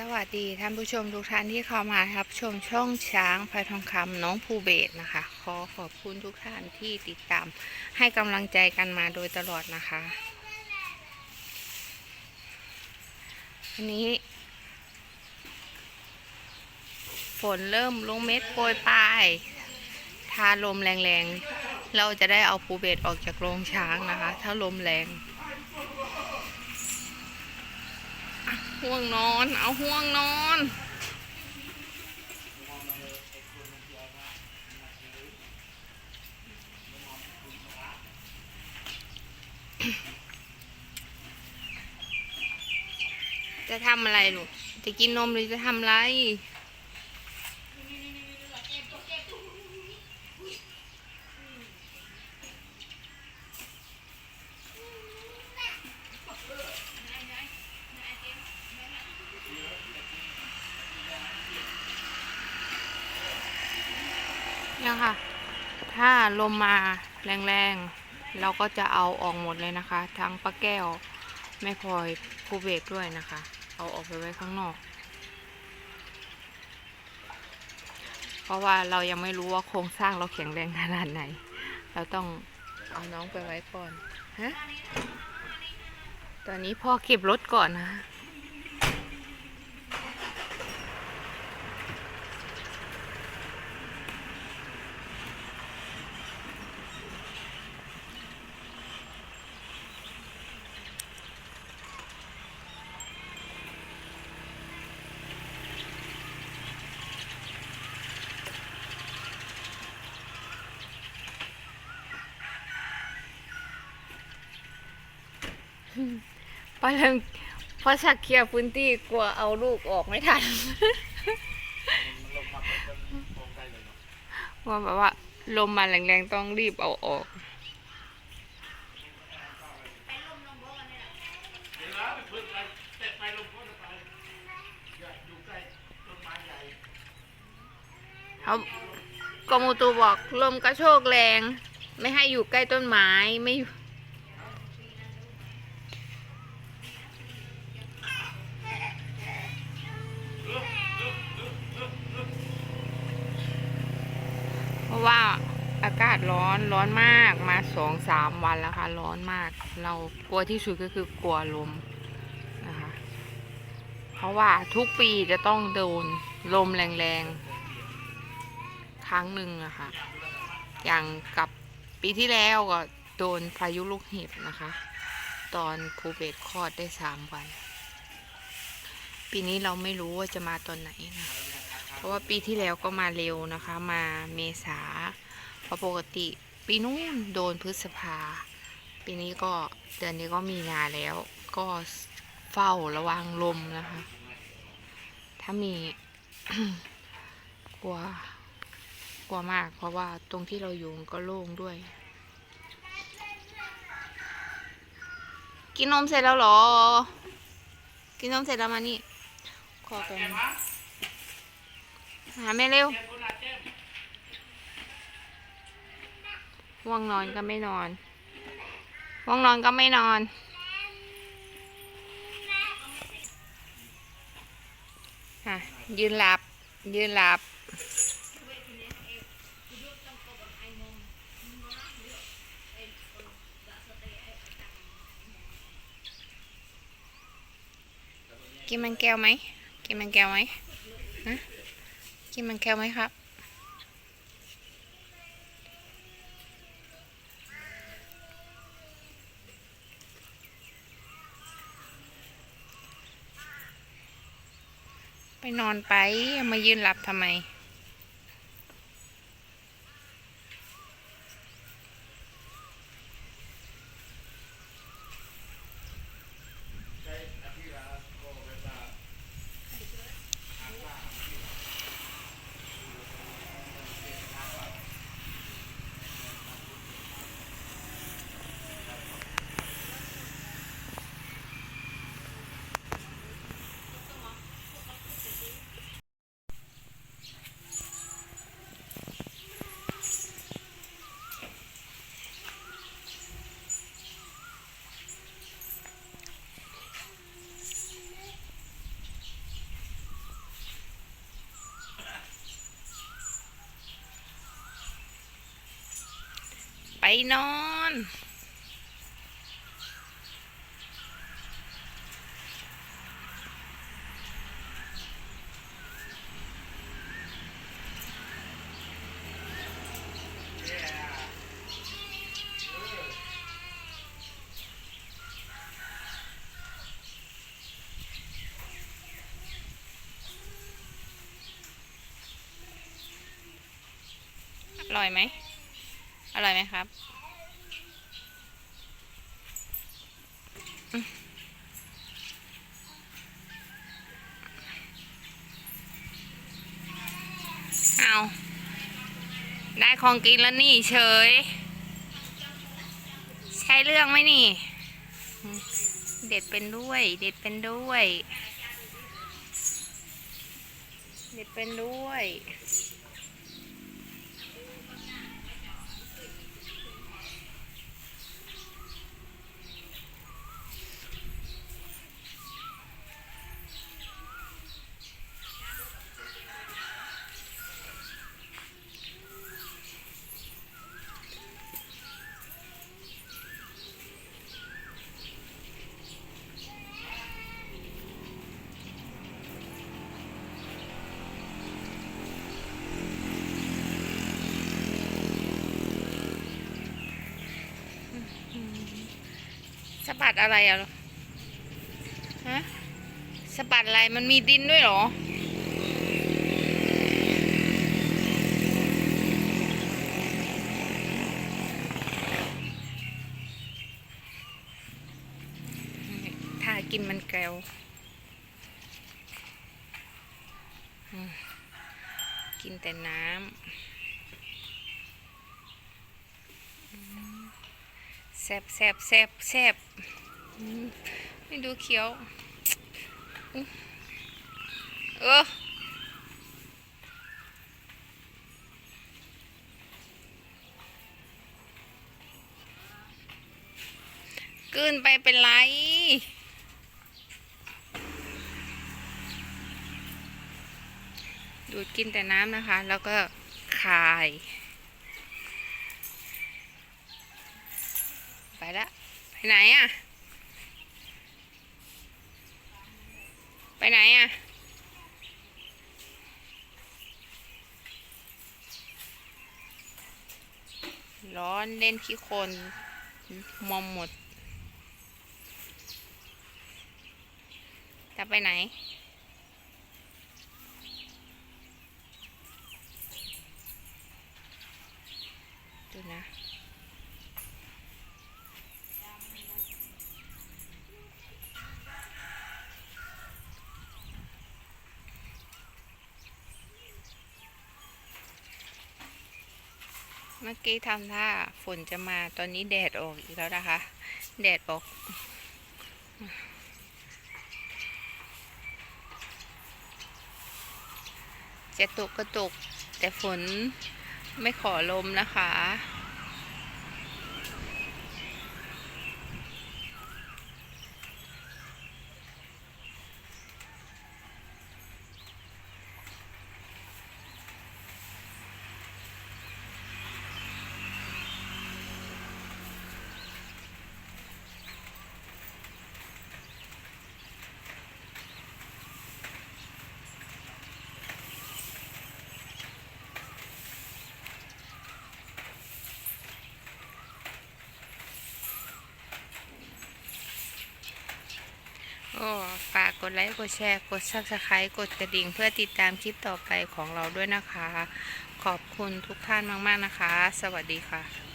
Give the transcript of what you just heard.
สวัสดีท่านผู้ชมทุกท่านที่เข้ามาครับชมช่องช้างพายทองคำน้องภูเบศนะคะ ขอขอบคุณทุกท่านที่ติดตาม ให้กำลังใจกันมาโดยตลอดนะคะวันนี้ ฝนเริ่มลงเม็ดโปรยปลายทาลมแรงๆ เราจะได้เอาภูเบศออกจากโรงช้างนะคะ ถ้าลมแรง ห่วงนอน เอาห่วงนอน จะทำอะไรลูก จะกินนมหรือจะทำอะไร ค่ะถ้าลมมาแรงๆ เราก็จะเอาออกหมดเลยนะคะ ทั้งปลาแก้วแม่พลอยภูเบศด้วยนะคะ เอาออกไปไว้ข้างนอก เพราะว่าเรายังไม่รู้ว่าโครงสร้างเราแข็งแรงขนาดไหน เราต้องเอาน้องไปไว้ก่อนฮะตอนนี้พ่อเก็บรถก่อนนะ เพราะเรื่องเพราะชักเคลียร์พื้นที่กลัวเอาลูกออกไม่ทันว่าแบบว่า ลมมาแรงๆต้องรีบเอาออกเขากรมอุตุบอกลมกระโชกแรง ไม่ให้อยู่ใกล้ต้นไม้ไม่อยู่ ศร้อนร้อนมากมาสองสามวันแล้วค่ะ ร้อนมาก เรากลัวที่สุดก็คือกลัวลมนะคะ เพราะว่าทุกปีจะต้องโดนลมแรงๆ ครั้งหนึ่งอะค่ะ อย่างกับปีที่แล้วก็โดนพายุลูกเห็บนะคะ ตอนภูเบศคลอดได้สามวัน ปีนี้เราไม่รู้ว่าจะมาตอนไหนนะเพราะว่าปีที่แล้วก็มาเร็วนะคะ มาเมษา เพราะปกติปีนู้นโดนพฤษภา ปีนี้ก็เดือนนี้ก็มีนาแล้ว ก็เฝ้าระวังลมนะคะ ถ้ามีกลัวกลัวมาก เพราะว่าตรงที่เราอยู่ก็โล่งด้วย กินนมเสร็จแล้วเหรอ กินนมเสร็จแล้วมานี่ขอกันหาแม่เร็ว ว่วงนอนก็ไม่นอนว่วงนอนก็ไม่นอนอะยืนหลับ ยืนหลับ กินมันแก้วไหม กินมันแก้วไหมฮะกินมันแก้วไหมครับ ไปนอนไป มายืนหลับทำไม นอนอร่อยไหม อร่อยไหมครับ เอา ได้ของกินแล้วนี่เฉย ใช่เรื่องไหมนี่ เด็ดเป็นด้วย เด็ดเป็นด้วย เด็ดเป็นด้วย สะบัดอะไรอะฮะสะบัดอะไรมันมีดินด้วยเหรอถ้ากินมันแกวกินแต่น้ำอืม แซบแซบแซบแซบไม่ดูเขียวเออกลืนไปเป็นไร ดูดกินแต่น้ำนะคะ แล้วก็คาย ไปละไปไหนอะ่ะ ไปไหนอะ่ะ ร้อนเล่นขี้โคนมอมหมด จะไปไหนดูนะ มื่อกี้ทำท่าฝนจะมาตอนนี้แดดออกอีกแล้วนะคะ แดดออก จะตกก็ตกแต่ฝนไม่ขอลมนะคะ ก็ฝากกดไลค์กดแชร์กด subscribe กดกระดิ่ง เพื่อติดตามคลิปต่อไปของเราด้วยนะคะ ขอบคุณทุกท่านมาก ๆ นะคะ สวัสดีค่ะ